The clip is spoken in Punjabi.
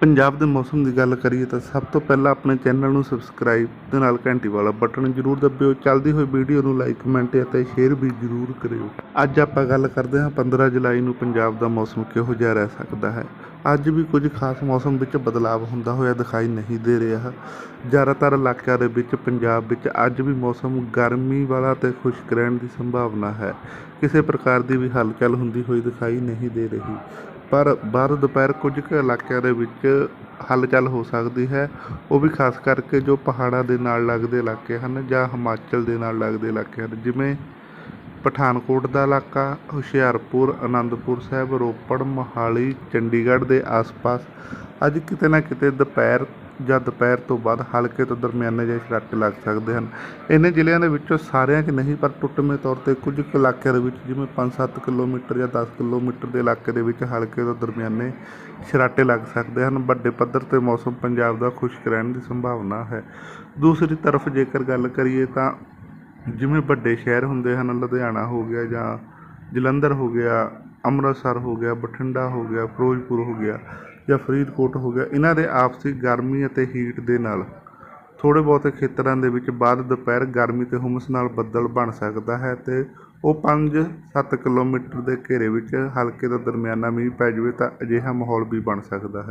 ਪੰਜਾਬ ਦੇ ਮੌਸਮ ਦੀ ਗੱਲ ਕਰੀਏ ਤਾਂ ਸਭ ਤੋਂ ਪਹਿਲਾਂ ਆਪਣੇ ਚੈਨਲ ਨੂੰ ਸਬਸਕ੍ਰਾਈਬ ਤੇ ਨਾਲ ਘੰਟੀ ਵਾਲਾ ਬਟਨ ਜ਼ਰੂਰ ਦਬਿਓ। ਚੱਲਦੀ ਹੋਈ ਵੀਡੀਓ ਨੂੰ ਲਾਈਕ ਕਮੈਂਟ ਅਤੇ ਸ਼ੇਅਰ ਵੀ ਜ਼ਰੂਰ ਕਰਿਓ। ਅੱਜ ਆਪਾਂ ਗੱਲ ਕਰਦੇ ਹਾਂ 15 ਜੁਲਾਈ ਨੂੰ ਪੰਜਾਬ ਦਾ ਮੌਸਮ ਕਿਹੋ ਜਿਹਾ ਰਹਿ ਸਕਦਾ ਹੈ। ਅੱਜ ਵੀ ਕੁਝ ਖਾਸ ਮੌਸਮ ਵਿੱਚ ਬਦਲਾਅ ਹੁੰਦਾ ਹੋਇਆ ਦਿਖਾਈ ਨਹੀਂ ਦੇ ਰਿਹਾ। ਜ਼ਿਆਦਾਤਰ ਇਲਾਕਿਆਂ ਦੇ ਵਿੱਚ ਪੰਜਾਬ ਵਿੱਚ ਅੱਜ ਵੀ ਮੌਸਮ ਗਰਮੀ ਵਾਲਾ ਤੇ ਖੁਸ਼ਕ ਰਹਿਣ ਦੀ ਸੰਭਾਵਨਾ ਹੈ। ਕਿਸੇ ਪ੍ਰਕਾਰ ਦੀ ਵੀ ਹਲਚਲ ਹੁੰਦੀ ਹੋਈ ਦਿਖਾਈ ਨਹੀਂ ਦੇ ਰਹੀ। ਪਰ ਬਾਹਰ ਦੁਪਹਿਰ ਕੁਝ ਕੁ ਇਲਾਕਿਆਂ ਦੇ ਵਿੱਚ ਹਲਚਲ ਹੋ ਸਕਦੀ ਹੈ। ਉਹ ਵੀ ਖਾਸ ਕਰਕੇ ਜੋ ਪਹਾੜਾਂ ਦੇ ਨਾਲ ਲੱਗਦੇ ਇਲਾਕੇ ਹਨ ਜਾਂ ਹਿਮਾਚਲ ਦੇ ਨਾਲ ਲੱਗਦੇ ਇਲਾਕੇ ਹਨ, ਜਿਵੇਂ ਪਠਾਨਕੋਟ ਦਾ ਇਲਾਕਾ, ਹੁਸ਼ਿਆਰਪੁਰ ਆਨੰਦਪੁਰ ਸਾਹਿਬ, ਰੋਪੜ, ਮੋਹਾਲੀ, ਚੰਡੀਗੜ੍ਹ ਦੇ ਆਸ-ਪਾਸ। ਅੱਜ ਕਿਤੇ ਨਾ ਕਿਤੇ ਦੁਪਹਿਰ ਜਾਂ ਦੁਪਹਿਰ ਤੋਂ ਬਾਅਦ ਹਲਕੇ ਤੋਂ ਦਰਮਿਆਨੇ ਜਿਹੇ ਛਿੱਟੇ ਲੱਗ ਸਕਦੇ ਹਨ। ਇਹਨਾਂ ਜ਼ਿਲ੍ਹਿਆਂ ਦੇ ਵਿੱਚੋਂ ਸਾਰਿਆਂ 'ਚ ਨਹੀਂ, ਪਰ ਟੁੱਟਵੇਂ ਤੌਰ ਤੇ ਕੁਝ ਕੁ ਇਲਾਕਿਆਂ ਦੇ ਵਿੱਚ, ਜਿਵੇਂ 5-7 ਕਿਲੋਮੀਟਰ ਜਾਂ 10 ਕਿਲੋਮੀਟਰ ਦੇ ਇਲਾਕੇ ਦੇ ਵਿੱਚ ਹਲਕੇ ਤੋਂ ਦਰਮਿਆਨੇ ਛਿੱਟੇ ਲੱਗ ਸਕਦੇ ਹਨ। ਵੱਡੇ ਪੱਧਰ ਤੇ ਮੌਸਮ ਪੰਜਾਬ ਦਾ ਖੁਸ਼ਕ ਰਹਿਣ ਦੀ ਸੰਭਾਵਨਾ ਹੈ। ਦੂਸਰੀ ਤਰਫ ਜੇਕਰ ਗੱਲ ਕਰੀਏ ਤਾਂ ਜਿਵੇਂ ਵੱਡੇ ਸ਼ਹਿਰ ਹੁੰਦੇ ਹਨ, ਲੁਧਿਆਣਾ ਹੋ ਗਿਆ ਜਾਂ ਜਲੰਧਰ ਹੋ ਗਿਆ, ਅੰਮ੍ਰਿਤਸਰ ਹੋ ਗਿਆ, ਬਠਿੰਡਾ ਹੋ ਗਿਆ, ਫਿਰੋਜ਼ਪੁਰ ਹੋ ਗਿਆ ਜਾਂ ਫਰੀਦਕੋਟ ਹੋ ਗਿਆ, ਇਹਨਾਂ ਦੇ ਆਪਸੀ ਗਰਮੀ ਅਤੇ ਹੀਟ ਦੇ ਨਾਲ। ਥੋੜ੍ਹੇ ਬਹੁਤੇ ਖੇਤਰਾਂ ਦੇ ਵਿੱਚ ਬਾਅਦ ਦੁਪਹਿਰ ਗਰਮੀ ਤੇ ਹੁਮਸ ਨਾਲ ਬੱਦਲ ਬਣ ਸਕਦਾ ਹੈ ਤੇ ਉਹ 5-7 ਕਿਲੋਮੀਟਰ ਦੇ ਘੇਰੇ ਵਿੱਚ ਹਲਕੇ ਤੋਂ ਦਰਮਿਆਨਾ ਮੀਂਹ ਪੈ ਜਾਵੇ ਤਾਂ ਅਜਿਹਾ ਮਾਹੌਲ ਵੀ ਬਣ ਸਕਦਾ ਹੈ।